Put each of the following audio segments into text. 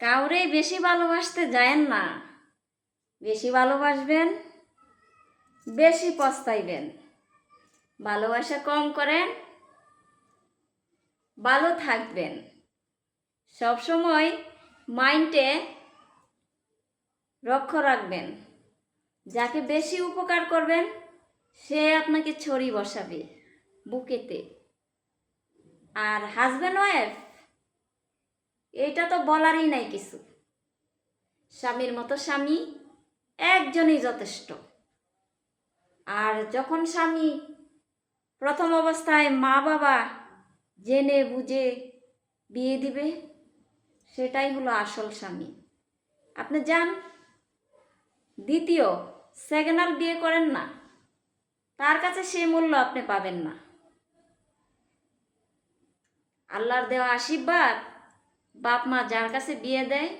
কাউরে বেশি ভালোবাসতে যায়েন না। বেশি ভালোবাসবেন, বেশি পস্তাইবেন। ভালোবাসা কম করেন, ভালো থাকবেন। সবসময় মাইন্ডে লক্ষ্য রাখবেন, যাকে বেশি উপকার করবেন, সে আপনাকে ছড়ি বসাবে বুকেতে। আর হাজব্যান্ড ওয়াইফ এটা তো বলারই নাই কিছু। স্বামীর মতো স্বামী একজনই যথেষ্ট। আর যখন স্বামী প্রথম অবস্থায় মা বাবা জেনে বুঝে বিয়ে দিবে, সেটাই হলো আসল স্বামী। আপনি যান। দ্বিতীয়, সেকেন্ডাল বিয়ে করেন না। তার কাছে সেই মূল্য আপনি পাবেন না। আল্লাহর দেওয়া আশীর্বাদ বাপ মা যার কাছে বিয়ে দেয়,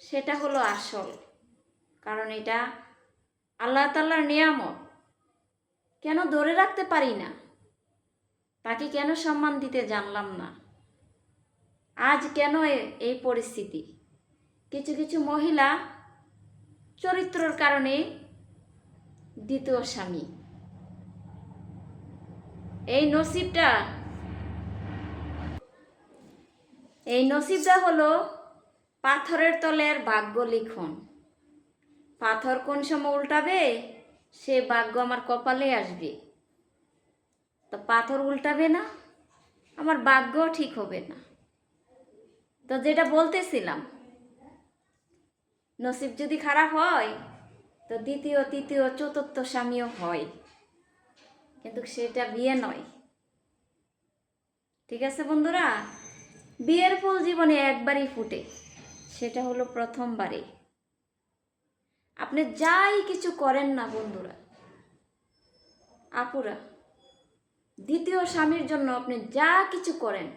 সেটা হলো আসল। কারণ এটা আল্লাহ তাল্লার নিয়ামত। কেন ধরে রাখতে পারি না? তাকে কেন সম্মান দিতে জানলাম না? আজ কেন এই পরিস্থিতি? কিছু কিছু মহিলা চরিত্রর কারণে দ্বিতীয় স্বামী। এই নসিবটা এই নসিবটা হলো পাথরের তলের ভাগ্য লিখন। পাথর কোন সময় উল্টাবে? সে ভাগ্য আমার কপালে আসবে। তো পাথর উল্টাবে না, আমার ভাগ্যও ঠিক হবে না। তো যেটা বলতেছিলাম, নসিব যদি খারাপ হয়, তো দ্বিতীয়, তৃতীয়, চতুর্থ স্বামীও হয়। কিন্তু সেটা বিয়ে নয়। ঠিক আছে বন্ধুরা? বিয়ের ফুল জীবনে একবারই ফুটে, সেটা হলো প্রথমবারে। আপনি যাই কিছু করেন না বন্ধুরা, আপুরা, দ্বিতীয় স্বামীর জন্য আপনি যা কিছু করেন,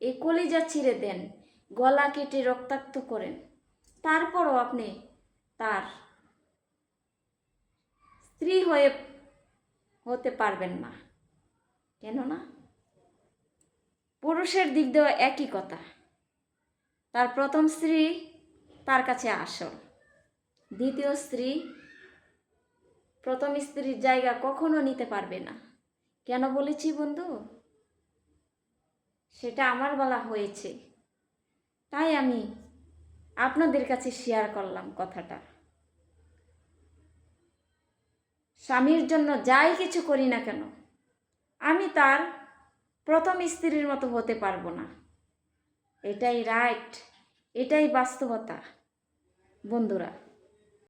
এই কলিজা ছিঁড়ে দেন, গলা কেটে রক্তাক্ত করেন, তারপরও আপনি তার স্ত্রী হয়ে হতে পারবেন না। কেন না পুরুষের দিক দিয়েও একই কথা। তার প্রথম স্ত্রী তার কাছে আসল। দ্বিতীয় স্ত্রী প্রথম স্ত্রীর জায়গা কখনো নিতে পারবে না। কেন বলেছি বন্ধু? সেটা আমার বলা হয়েছে। তাই আমি আপনাদের কাছে শেয়ার করলাম কথাটা। স্বামীর জন্য যাই কিছু করি না কেন, আমি তার প্রথম স্ত্রীর মতো হতে পারব না। এটাই রাইট এটাই বাস্তবতা। বন্ধুরা